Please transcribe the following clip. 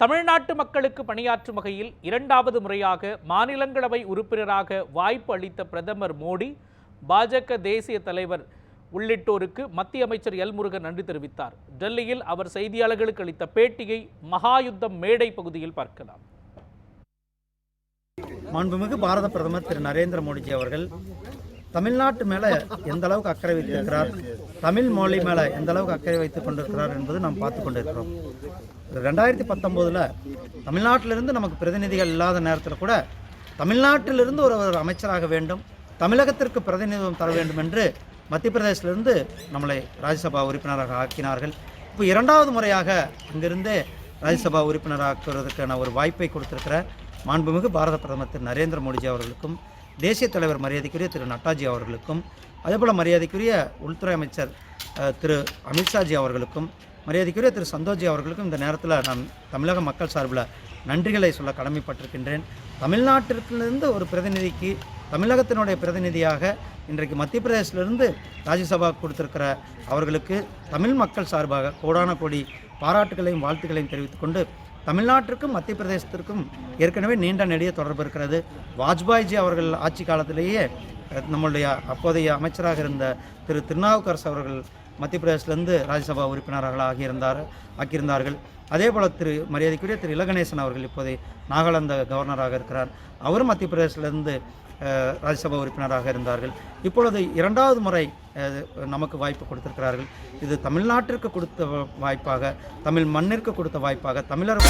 தமிழ்நாட்டு மக்களுக்கு பணியாற்றும் வகையில் இரண்டாவது முறையாக மாநிலங்களவை உறுப்பினராக வாய்ப்பு அளித்த பிரதமர் மோடி பாஜக தேசிய தலைவர் உள்ளிட்டோருக்கு மத்திய அமைச்சர் எல் முருகன் நன்றி தெரிவித்தார். டெல்லியில் அவர் செய்தியாளர்களுக்கு அளித்த பேட்டியை மகாயுத்தம் மேடை பகுதியில் பார்க்கலாம். மாண்புமிகு பாரத பிரதமர் திரு நரேந்திர மோடிஜி அவர்கள் தமிழ்நாட்டு மேல எந்த அளவுக்கு அக்கறை வைத்திருக்கிறார்? தமிழ் மொழி மேல எந்த அளவுக்கு அக்கறை வைத்துக் கொண்டிருக்கிறார் என்பது நாம் பார்த்து கொண்டிருக்கிறோம். ரெண்டாயிரத்தி பத்தொம்போதுல தமிழ்நாட்டிலிருந்து நமக்கு பிரதிநிதிகள் இல்லாத நேரத்தில் கூட தமிழ்நாட்டிலிருந்து ஒரு ஒரு அமைச்சராக வேண்டும் தமிழகத்திற்கு பிரதிநிதித்துவம் தர வேண்டும் என்று மத்திய பிரதேசத்திலிருந்து நம்மளை ராஜ்யசபா உறுப்பினராக ஆக்கினார்கள். இப்போ இரண்டாவது முறையாக அங்கிருந்து ராஜ்யசபா உறுப்பினராக்குவதற்கான ஒரு வாய்ப்பை கொடுத்திருக்கிற மாண்புமிகு பாரத பிரதமர் திரு நரேந்திர மோடிஜி அவர்களுக்கும் தேசிய தலைவர் மரியாதைக்குரிய திரு நட்டாஜி அவர்களுக்கும் அதேபோல் மரியாதைக்குரிய உள்துறை அமைச்சர் திரு அமித்ஷாஜி அவர்களுக்கும் மரியாதைக்குரிய திரு சந்தோஜி அவர்களுக்கும் இந்த நேரத்தில் நான் தமிழக மக்கள் சார்பில் நன்றிகளை சொல்ல கடமைப்பட்டிருக்கின்றேன். தமிழ்நாட்டிலிருந்து ஒரு பிரதிநிதிக்கு தமிழகத்தினுடைய பிரதிநிதியாக இன்றைக்கு மத்திய பிரதேசிலிருந்து ராஜ்யசபா கொடுத்திருக்கிற அவர்களுக்கு தமிழ் மக்கள் சார்பாக கோடான கோடி பாராட்டுகளையும் வாழ்த்துக்களையும் தெரிவித்துக்கொண்டு தமிழ்நாட்டிற்கும் மத்திய பிரதேசத்திற்கும் ஏற்கனவே நீண்ட நெடிய தொடர்பு இருக்கிறது. வாஜ்பாய்ஜி அவர்கள் ஆட்சி காலத்திலேயே நம்மளுடைய அப்போதைய அமைச்சராக இருந்த திரு திருநாவுக்கரசு அவர்கள் மத்திய பிரதேசத்திலிருந்து ராஜ்யசபா உறுப்பினர்கள் ஆகியிருந்தார் ஆக்கியிருந்தார்கள். அதே போல் திரு மரியாதைக்குரிய திரு இலகணேசன் அவர்கள் இப்போது நாகாலாந்து கவர்னராக இருக்கிறார். அவரும் மத்திய பிரதேசத்திலிருந்து ராஜ்யசபா உறுப்பினராக இருந்தார்கள். இப்பொழுது இரண்டாவது முறை நமக்கு வாய்ப்பு கொடுத்திருக்கிறார்கள். இது தமிழ்நாட்டிற்கு கொடுத்த வாய்ப்பாக தமிழ் மண்ணிற்கு கொடுத்த வாய்ப்பாக தமிழர்